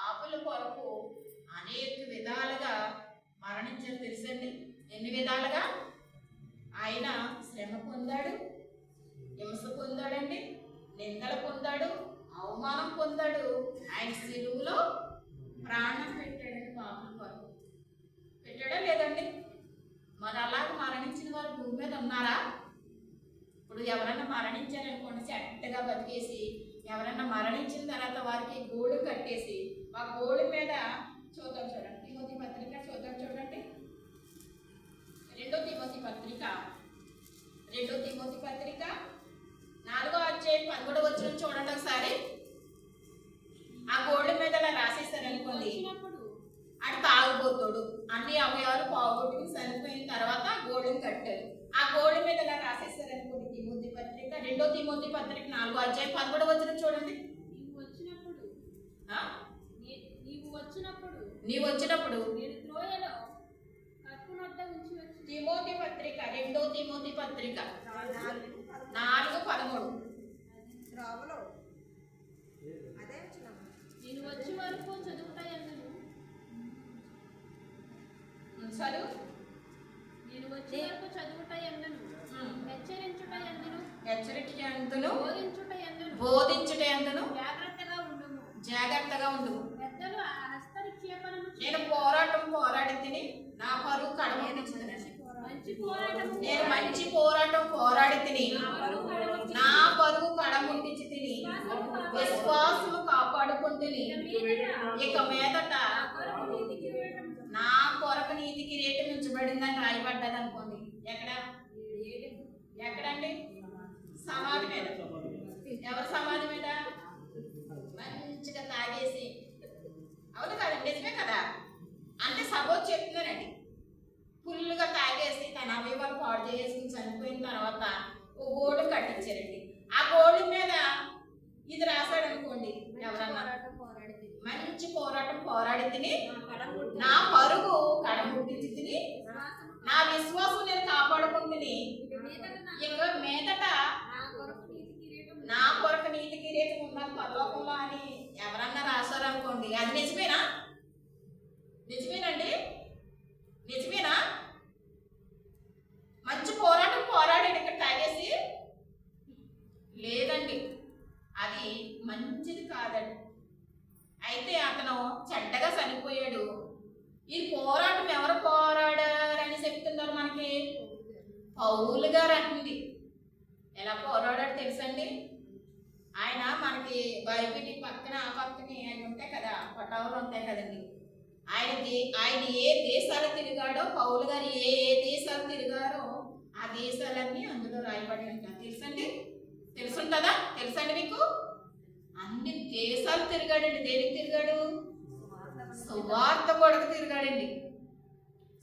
పాపుల కొరకు అనేక విధాలుగా మరణించారు తెలుసండి? ఎన్ని విధాలుగా? ఆయన శ్రమ పొందాడు హింస పొందాడండి నిందలు పొందాడు అవమానం పొందాడు. ఆయన సిలువులో ప్రాణం పెట్టాడండి పాపల కొరకు. పెట్టాడా లేదండి? మరి అలాగ మరణించిన వారు భూమి మీద ఉన్నారా? ఇప్పుడు ఎవరైనా మరణించారనుకోండి చెట్టగా బతికేసి ఎవరైనా మరణించిన తర్వాత వారికి గోడు కట్టేసి ఆ గోడు మీద చూద్దాం చూడండి. తిమోతి పత్రిక చూద్దాం చూడండి. రెండో తిమోతి పత్రిక. రెండో తిమోతి పత్రిక. నాలుగో అధ్యాయం పదమూడు వచ్చిన చూడండి ఒకసారి. ఆ గోల్డ్ మీద అలా రాసేస్తారు అనుకోండి. అటు తాగుబోతాడు. అన్ని అవయవాలు పావుగొట్టుకుని చనిపోయిన తర్వాత గోల్డ్ని కట్టారు. ఆ గోల్డ్ మీద అలా రాసేస్తారు అనుకోండి. రెండో తిమోతి పత్రిక నాలుగో అధ్యాయం పదమూడు వచ్చిన చూడండి. నీవు వచ్చినప్పుడు ఆ? నీ- నీవు వచ్చినప్పుడు నీవు వచ్చినప్పుడు నేను త్రోయలో కట్టునొద్ద ఉంచి వచ్చి తిమోతి పత్రిక రెండో తిమోతి పత్రిక నాలుగు. పదమూడు. త్రోవలో. అదే నేను వచ్చే వరకు చదువుతా ఎందును చదువు? నేను వచ్చే వరకు చదువుట ఎందును ఉమ్. హెచ్చరించుట ఎందును హెచ్చరిక ఎందును బోధించుట ఎందును బోధించుట ఎందును జాగ్రత్తగా ఉండు నేను పోరాటం పోరాడి తిని నా పరువు పోరాటము నేను మంచి పోరాటం పోరాడి తిని నా పరువు కడముట్టించి తిని విశ్వాసము కాపాడుకుంటుని ఇక మీదట నా కొరకు నీతి కిరీటం నా కొరకు నీతి కిరీటం ఉంచబడిందని రాయబడ్డది అనుకోండి ఎక్కడ ఎక్కడండి? సమాధి నీతి కిరీటం ఉన్నది పరలోకంలో అని ఎవరన్నా రాశారు అనుకోండి. అది నిజమేనా? నిజమేనండి? నిజమేనా? మంచి పోరాటం పోరాడాడు ఇక్కడ తాగేసి. లేదండి. అది మంచిది కాదండి. అయితే అతను చెడ్డగా చనిపోయాడు. ఈ పోరాటం ఎవరు పోరాడారని చెప్తున్నారు మనకి? పౌలు గారు అంటుంది ఎలా పోరాడాడు తెలుసండి? ఆయన మనకి బైబిల్ పక్కన ఆ పక్కన ఆయన ఉంటాయి కదా పటావులు ఉంటాయి కదండి. ఆయన ఆయన ఏ దేశాలు తిరిగాడో పౌలు గారు ఏ ఏ దేశాలు తిరిగారో ఆ దేశాలన్నీ అందులో రాయబడి ఉంటాయి. తెలుసండి? తెలుసుంటుందా? తెలుసండి మీకు? అన్ని దేశాలు తిరిగాడండి. దేనికి తిరిగాడు? సువార్త కొరకు తిరిగాడండి.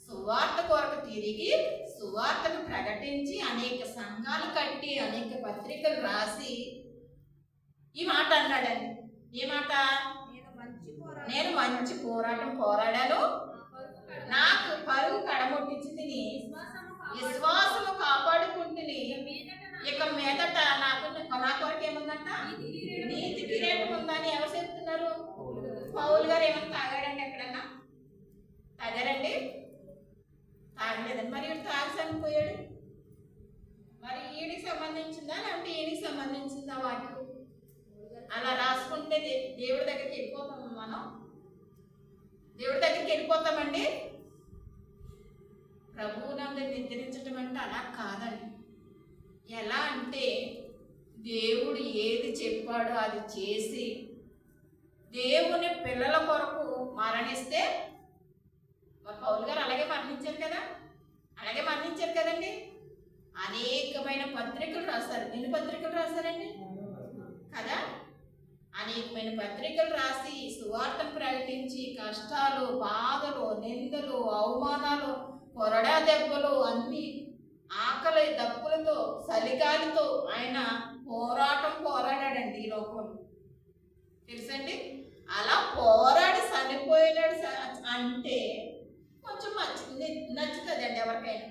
సువార్త కొరకు తిరిగి సువార్తను ప్రకటించి అనేక సంఘాలు కట్టి అనేక పత్రికలు రాసి ఈ మాట అన్నాడండి. ఏ మాట? నేను మంచి పోరాటం నేను మంచి పోరాటం పోరాడాను. నాకు పరుగు కడముట్టించి తిని విశ్వాసము కాపాడు. విశ్వాసము కాపాడుకుంటుని ఇక మీదట నాకు నా కొరకు ఏముందంట? నీతి కిరీటం ఉందని ఎవరు చెప్తున్నారు? పౌలు గారు. ఏమైనా తాగాడండి ఎక్కడన్నా? తాగారండి? తాగలేదండి. మరి ఈడు తాగి చనిపోయాడు మరి ఈడికి సంబంధించిందా లేకపోతే ఈడికి సంబంధించిందా వాక్యం? అలా రాసుకుంటే దేవుడి దగ్గరికి వెళ్ళిపోతాం మనం. దేవుడి దగ్గరికి వెళ్ళిపోతామండి. ప్రభువు నందు నిద్రించటం అంటే అలా కాదండి. ఎలా అంటే దేవుడు ఏది చెప్పాడో అది చేసి దేవుని పిల్లల కొరకు మరణిస్తే మరి పౌలు గారు అలాగే మరణించారు కదా? అలాగే మరణించారు కదండి? అనేకమైన పత్రికలు రాస్తారు ఎన్ని పత్రికలు రాశారండి? కదా? అనేకమైన పత్రికలు రాసి సువార్తను ప్రకటించి కష్టాలు బాధలు నిందలు అవమానాలు కొరడా దెబ్బలు అన్ని ఆకలి దప్పులతో చలిగాలితో ఆయన పోరాటం పోరాడాడండి ఈ లోకంలో. తెలుసండి? అలా పోరాడి చనిపోయినాడు అంటే కొంచెం నచ్చింది కదండి ఎవరికైనా.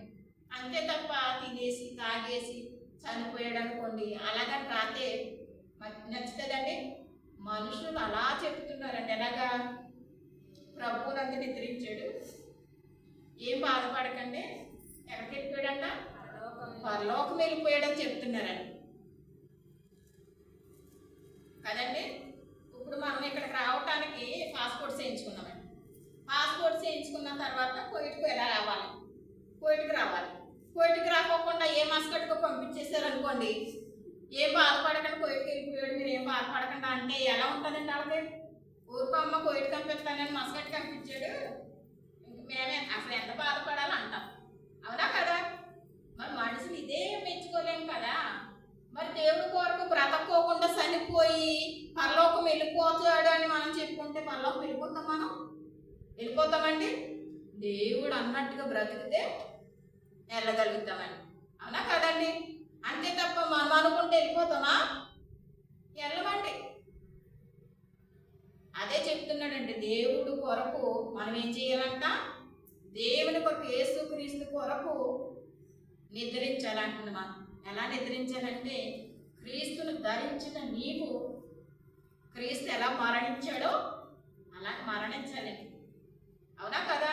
అంతే తప్ప తినేసి తాగేసి చనిపోయాడు అనుకోండి అలాగని రాతే నచ్చుతుందండి? మనుషులు అలా చెప్తున్నారండి. ఎలా ఎలాగా ప్రభువునందు నిద్రించాడు. ఏం బాధపడకండి. ఎక్కడికి వెళ్ళిపోయాడంట పరలోకం వెళ్ళిపోయాడని చెప్తున్నారండి. కదండి? ఇప్పుడు మనం ఇక్కడికి రావటానికి పాస్పోర్ట్ చేయించుకున్నామండి పాస్పోర్ట్ చేయించుకున్న తర్వాత కోయిట్కు ఎలా రావాలి? కోయిట్కి రావాలి. కోయిట్కి రాకోకుండా ఏ మస్కట్కు పంపించేశారు అనుకోండి ఏం బాధపడకండి కోయిట్కి వెళ్ళిపోయాడు? మీరు ఏం బాధపడకండి అంటే ఎలా ఉంటుందండి వాళ్ళకి? ఊరుకో అమ్మ కోయిట్ కనిపిస్తానని మస్కట్ కనిపించాడు. ఇంక మేమే అసలు ఎంత బాధపడాలి అంటాం అవునా కదా? మరి మనుషులు ఇదే మెచ్చుకోలేం కదా? మరి దేవుడి కొరకు బ్రతకోకుండా చనిపోయి పరలోకం వెళ్ళిపోతాడు అని మనం చెప్పుకుంటే పరలోకం వెళ్ళిపోతాం మనం? వెళ్ళిపోతామండి? దేవుడు అన్నట్టుగా బ్రతికితే వెళ్ళగలుగుతామండి. అవునా కదండి? అంతే తప్ప మనం అనుకుంటే వెళ్ళిపోతామా? వెళ్ళమండి. అదే చెప్తున్నాడండి దేవుడు కొరకు మనం ఏం చేయాలంట? దేవుని కొరకు యేసుక్రీస్తు కొరకు నిద్రించాలంటున్నా మనం. ఎలా నిద్రించాలంటే క్రీస్తును ధరించిన నీవు క్రీస్తు ఎలా మరణించాడో అలా మరణించాలండి అవునా కదా?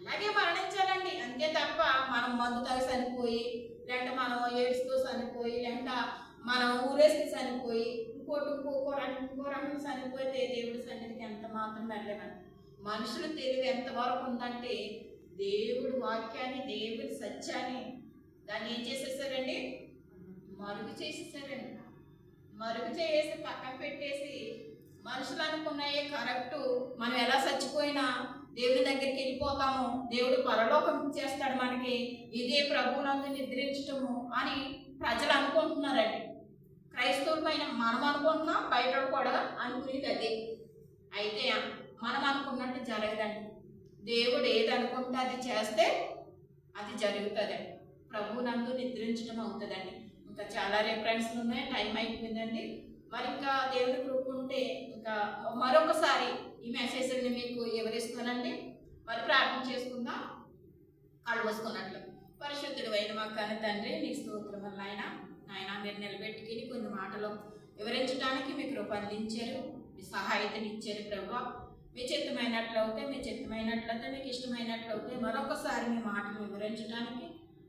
అలాగే మరణించాలండి. అంతే తప్ప మనం మందు తాగి చనిపోయి లేదంటే మనం ఏడుస్తూ చనిపోయి లేదంటే మనం ఊరేసి చనిపోయి ఇంకోటి ఇంకో ఇంకో రకం చనిపోతే దేవుడి సన్నిధికి ఎంత మాత్రం వెళ్ళలేమని మనుషులు తెలివి ఎంతవరకు ఉందంటే దేవుడి వాక్యాన్ని దేవుడి సత్యాన్ని దాన్ని ఏం చేసేసారండి? మరుగు చేసేసారండి. మరుగు చేసి పక్కన పెట్టేసి మనుషులు అనుకున్నాయే కరెక్ట్. మనం ఎలా చచ్చిపోయినా దేవుని దగ్గరికి వెళ్ళిపోతాము. దేవుడు పరలోకం చేస్తాడు మనకి. ఇదే ప్రభువునందు నిద్రించటము అని ప్రజలు అనుకుంటున్నారండి. క్రైస్తవులమైన మనం అనుకుంటున్నాం బయట కూడా అనుకునేది అదే. అయితే మనం అనుకున్నట్టు జరగదండి. దేవుడు ఏది అనుకుంటే అది చేస్తే అది జరుగుతుందండి ప్రభువునందు నిద్రించడం అవుతుందండి. ఇంకా చాలా రెఫరెన్స్లు ఉన్నాయి టైం అయిపోయిందండి. మరి ఇంకా దేవుడి కృప ఉంటే ఇంకా మరొకసారి ఈ మెసేజ్ని మీకు వివరిస్తానండి మరి ప్రార్థన చేసుకుందాం. కళ్ళు మూసుకున్నట్లు. పరిశుద్ధుడు అయిన మా కన్న తండ్రి నీ స్తోత్రం వల్ల ఆయన ఆయన మీరు నిలబెట్టుకుని కొన్ని మాటలు వివరించడానికి మీ కృప అందించారు మీ సహాయతని ఇచ్చారు ప్రభా. మీ చిత్తమైనట్లయితే మీ చిత్తమైనట్లయితే మీకు ఇష్టమైనట్లయితే మరొకసారి మీ మాటలు వివరించడానికి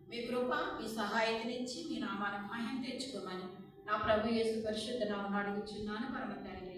మీ కృప మీ సహాయతనిచ్చి మీ నామాన మహిమ తెచ్చుకోమని నా ప్రభు యేసు పరిశుద్ధ నామను అడుగుచున్నాను. పరమ తండ్రి